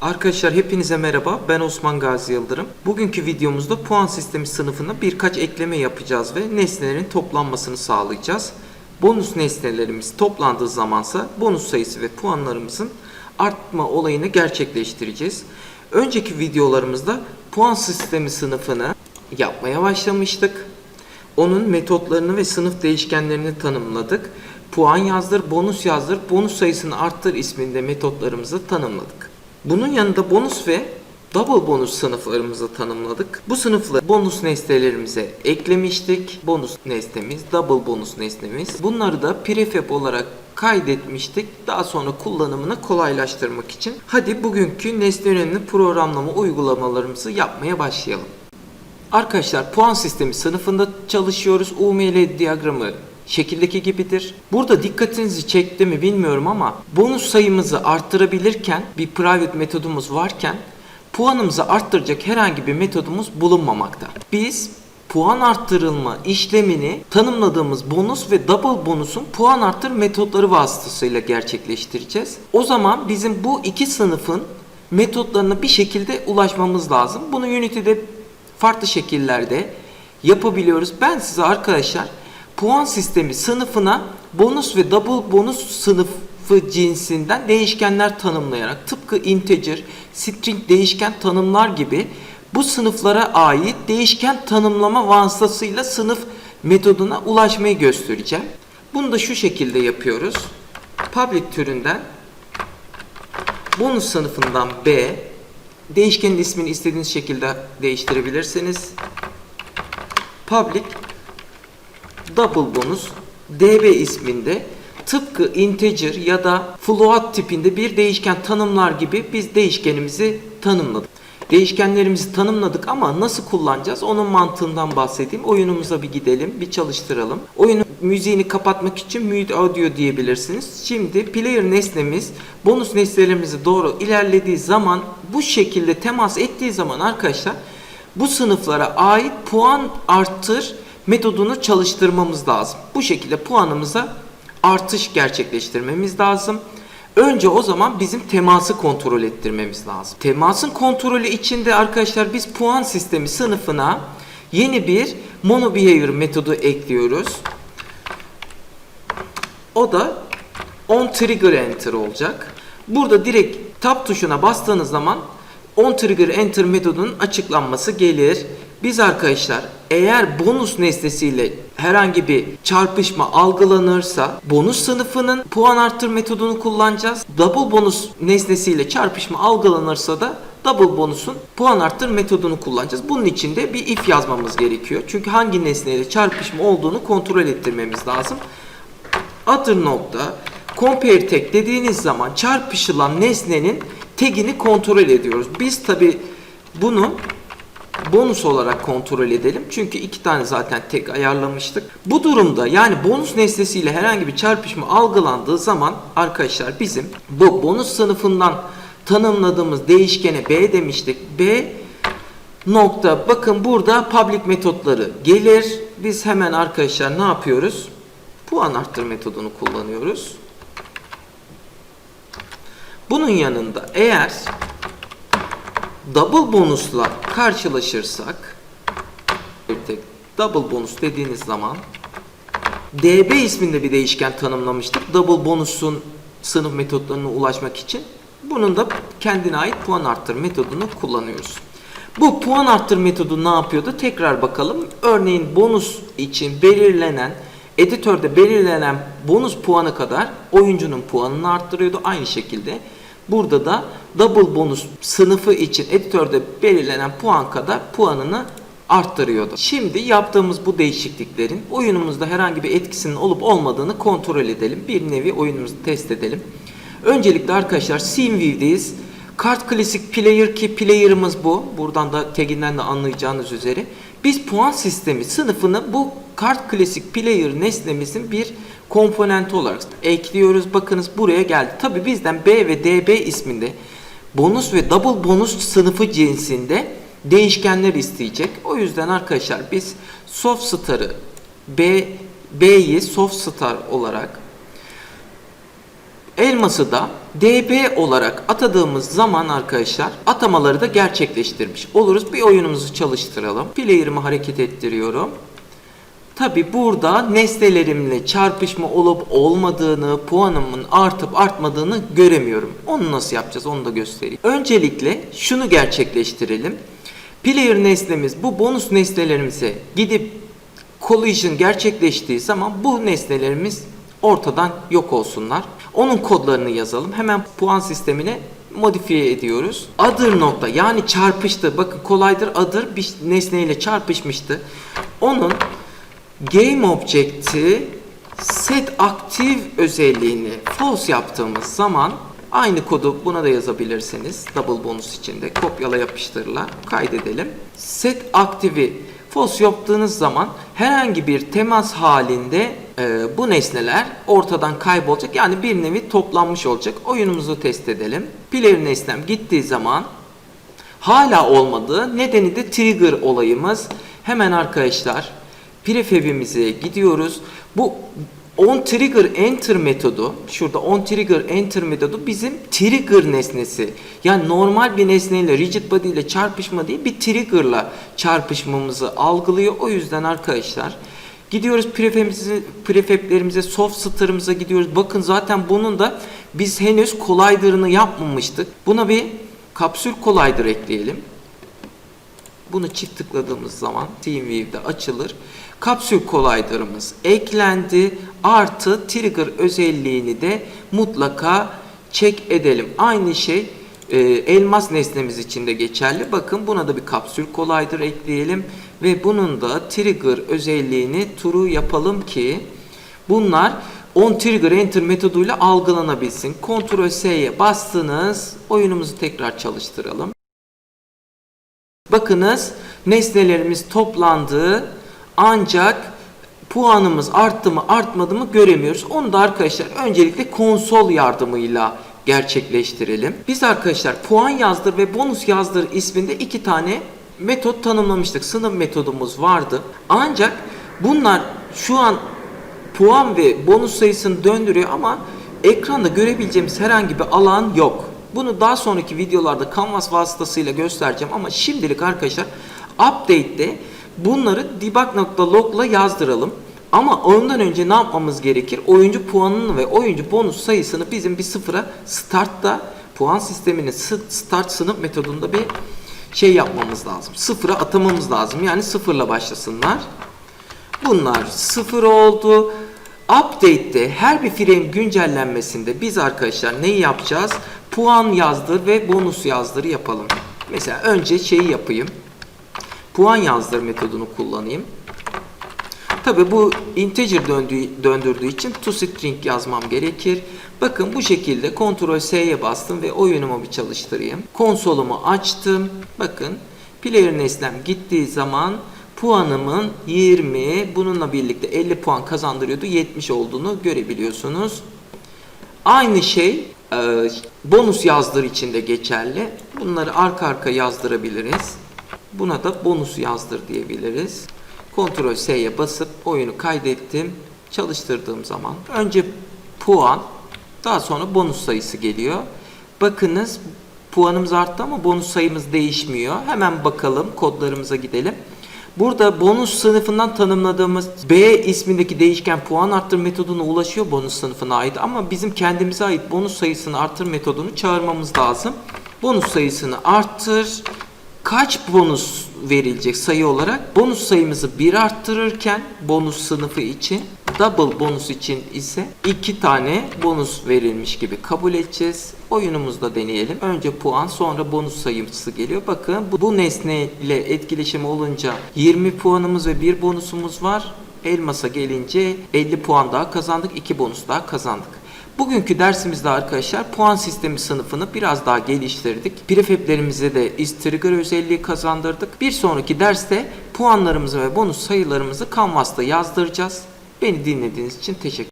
Arkadaşlar hepinize merhaba. Ben Osman Gazi Yıldırım. Bugünkü videomuzda puan sistemi sınıfına birkaç ekleme yapacağız ve nesnelerin toplanmasını sağlayacağız. Bonus nesnelerimiz toplandığı zamansa bonus sayısı ve puanlarımızın artma olayını gerçekleştireceğiz. Önceki videolarımızda puan sistemi sınıfını yapmaya başlamıştık. Onun metotlarını ve sınıf değişkenlerini tanımladık. Puan yazdır, bonus yazdır, bonus sayısını arttır isminde metotlarımızı tanımladık. Bunun yanında bonus ve double bonus sınıflarımızı tanımladık. Bu sınıfları bonus nesnelerimize eklemiştik. Bonus nesnemiz, double bonus nesnemiz. Bunları da prefab olarak kaydetmiştik. Daha sonra kullanımını kolaylaştırmak için. Hadi bugünkü nesne yönelimli programlama uygulamalarımızı yapmaya başlayalım. Arkadaşlar puan sistemi sınıfında çalışıyoruz. UML diyagramı şekildeki gibidir. Burada dikkatinizi çekti mi bilmiyorum ama bonus sayımızı arttırabilirken bir private metodumuz varken puanımızı arttıracak herhangi bir metodumuz bulunmamakta. Biz puan arttırılma işlemini tanımladığımız bonus ve double bonusun puan arttır metotları vasıtasıyla gerçekleştireceğiz. O zaman bizim bu iki sınıfın metotlarına bir şekilde ulaşmamız lazım. Bunu Unity'de farklı şekillerde yapabiliyoruz. Ben size arkadaşlar puan sistemi sınıfına bonus ve double bonus sınıfı cinsinden değişkenler tanımlayarak tıpkı integer, string değişken tanımlar gibi bu sınıflara ait değişken tanımlama vasıtasıyla sınıf metoduna ulaşmayı göstereceğim. Bunu da şu şekilde yapıyoruz. Public türünden bonus sınıfından B değişkenin ismini istediğiniz şekilde değiştirebilirsiniz. Public double bonus db isminde tıpkı integer ya da float tipinde bir değişken tanımlar gibi biz değişkenimizi tanımladık. Değişkenlerimizi tanımladık ama nasıl kullanacağız onun mantığından bahsedeyim. Oyunumuza bir gidelim, bir çalıştıralım. Oyunun müziğini kapatmak için mute audio diyebilirsiniz. Şimdi player nesnemiz bonus nesnelerimize doğru ilerlediği zaman bu şekilde temas ettiği zaman arkadaşlar bu sınıflara ait puan arttır metodunu çalıştırmamız lazım. Bu şekilde puanımıza artış gerçekleştirmemiz lazım. Önce o zaman bizim teması kontrol ettirmemiz lazım. Temasın kontrolü içinde arkadaşlar biz puan sistemi sınıfına yeni bir mono behavior metodu ekliyoruz. O da on trigger enter olacak. Burada direkt tab tuşuna bastığınız zaman on trigger enter metodunun açıklanması gelir. Biz arkadaşlar eğer bonus nesnesiyle herhangi bir çarpışma algılanırsa bonus sınıfının puan arttır metodunu kullanacağız. Double bonus nesnesiyle çarpışma algılanırsa da double bonusun puan arttır metodunu kullanacağız. Bunun için de bir if yazmamız gerekiyor. Çünkü hangi nesneyle çarpışma olduğunu kontrol ettirmemiz lazım. Other nokta compare tag dediğiniz zaman çarpışılan nesnenin tagini kontrol ediyoruz. Biz tabi bunu bonus olarak kontrol edelim. Çünkü iki tane zaten tek ayarlamıştık. Bu durumda yani bonus nesnesiyle herhangi bir çarpışma algılandığı zaman arkadaşlar bizim bu bonus sınıfından tanımladığımız değişkene B demiştik. B nokta bakın burada public metotları gelir. Biz hemen arkadaşlar ne yapıyoruz? Puan arttır metodunu kullanıyoruz. Bunun yanında eğer double bonusla karşılaşırsak double bonus dediğiniz zaman db isminde bir değişken tanımlamıştık. Double bonusun sınıf metotlarına ulaşmak için. Bunun da kendine ait puan arttır metodunu kullanıyoruz. Bu puan arttır metodu ne yapıyordu? Tekrar bakalım. Örneğin bonus için belirlenen editörde belirlenen bonus puanı kadar oyuncunun puanını arttırıyordu. Aynı şekilde Burada da double bonus sınıfı için editörde belirlenen puan kadar puanını arttırıyordu. Şimdi yaptığımız bu değişikliklerin oyunumuzda herhangi bir etkisinin olup olmadığını kontrol edelim. Bir nevi oyunumuzu test edelim. Öncelikle arkadaşlar scene view'deyiz. Kart Classic Player ki player'ımız bu. Buradan da taginden de anlayacağınız üzere. Biz puan sistemi sınıfını bu Kart Classic Player nesnemizin bir komponenti olarak ekliyoruz. Bakınız buraya geldi. Tabi bizden B ve DB isminde bonus ve double bonus sınıfı cinsinde değişkenler isteyecek. O yüzden arkadaşlar biz soft star'ı B B'yi soft star olarak elması da DB olarak atadığımız zaman arkadaşlar atamaları da gerçekleştirmiş oluruz. Bir oyunumuzu çalıştıralım. Player'ımı hareket ettiriyorum. Tabi burada nesnelerimle çarpışma olup olmadığını, puanımın artıp artmadığını göremiyorum. Onu nasıl yapacağız onu da göstereyim. Öncelikle şunu gerçekleştirelim. Player nesnemiz bu bonus nesnelerimize gidip collision gerçekleştiği zaman bu nesnelerimiz ortadan yok olsunlar. Onun kodlarını yazalım. Hemen puan sistemine modifiye ediyoruz. Other nokta yani çarpıştı. Bakın kolaydır other bir nesneyle çarpışmıştı. Onun game object'i set aktif özelliğini false yaptığımız zaman aynı kodu buna da yazabilirsiniz. Double bonus içinde kopyala yapıştırla kaydedelim. Set aktivi false yaptığınız zaman herhangi bir temas halinde e, bu nesneler ortadan kaybolacak. Yani bir nevi toplanmış olacak. Oyunumuzu test edelim. Player nesnem gittiği zaman hala olmadığı nedeni de trigger olayımız. Hemen arkadaşlar prefab'imize gidiyoruz. Bu on trigger enter metodu, şurada on trigger enter metodu bizim trigger nesnesi. Yani normal bir nesneyle rigid body ile çarpışma değil bir triggerla çarpışmamızı algılıyor. O yüzden arkadaşlar gidiyoruz prefab'imize, prefab'lerimize, soft star'ımıza gidiyoruz. Bakın zaten bunun da biz henüz collider'ını yapmamıştık. Buna bir kapsül collider ekleyelim. Bunu çift tıkladığımız zaman TeamView'de açılır. Kapsül collider'ımız eklendi. Artı trigger özelliğini de mutlaka check edelim. Aynı şey e, elmas nesnemiz için de geçerli. Bakın buna da bir kapsül collider ekleyelim. Ve bunun da trigger özelliğini true yapalım ki bunlar on trigger enter metoduyla algılanabilsin. Ctrl S'ye bastınız. Oyunumuzu tekrar çalıştıralım. Bakınız nesnelerimiz toplandı ancak puanımız arttı mı artmadı mı göremiyoruz. Onu da arkadaşlar öncelikle konsol yardımıyla gerçekleştirelim. Biz arkadaşlar puan yazdır ve bonus yazdır isminde iki tane metot tanımlamıştık. Sınıf metodumuz vardı. Ancak bunlar şu an puan ve bonus sayısını döndürüyor ama ekranda görebileceğimiz herhangi bir alan yok. Bunu daha sonraki videolarda Canvas vasıtasıyla göstereceğim ama şimdilik arkadaşlar update'de bunları debug.log'la yazdıralım. Ama ondan önce ne yapmamız gerekir? Oyuncu puanını ve oyuncu bonus sayısını bizim bir sıfıra startta puan sisteminin start sınıf metodunda bir şey yapmamız lazım. Sıfıra atamamız lazım. Yani sıfırla başlasınlar. Bunlar sıfır oldu. Update'te her bir frame güncellenmesinde biz arkadaşlar neyi yapacağız? Puan yazdır ve bonus yazdır yapalım. Mesela önce şeyi yapayım. Puan yazdır metodunu kullanayım. Tabi bu integer döndüğü, döndürdüğü için toString yazmam gerekir. Bakın bu şekilde Ctrl S'ye bastım ve oyunumu bir çalıştırayım. Konsolumu açtım. Bakın player nesnem gittiği zaman puanımın 20 bununla birlikte 50 puan kazandırıyordu 70 olduğunu görebiliyorsunuz. Aynı şey e, bonus yazdır için de geçerli. Bunları arka arka yazdırabiliriz. Buna da bonus yazdır diyebiliriz. Ctrl S'ye basıp oyunu kaydettim. Çalıştırdığım zaman önce puan daha sonra bonus sayısı geliyor. Bakınız puanımız arttı ama bonus sayımız değişmiyor. Hemen bakalım kodlarımıza gidelim. Burada bonus sınıfından tanımladığımız B ismindeki değişken puan arttır metoduna ulaşıyor bonus sınıfına ait ama bizim kendimize ait bonus sayısını arttır metodunu çağırmamız lazım. Bonus sayısını arttır kaç bonus verilecek sayı olarak? Bonus sayımızı 1 arttırırken bonus sınıfı için double bonus için ise 2 tane bonus verilmiş gibi kabul edeceğiz. Oyunumuzda deneyelim. Önce puan sonra bonus sayısı geliyor. Bakın bu, bu nesne ile etkileşim olunca 20 puanımız ve 1 bonusumuz var. Elmasa gelince 50 puan daha kazandık. 2 bonus daha kazandık. Bugünkü dersimizde arkadaşlar puan sistemi sınıfını biraz daha geliştirdik. Prefab'lerimize de is trigger özelliği kazandırdık. Bir sonraki derste puanlarımızı ve bonus sayılarımızı Canvas'ta yazdıracağız. Beni dinlediğiniz için teşekkür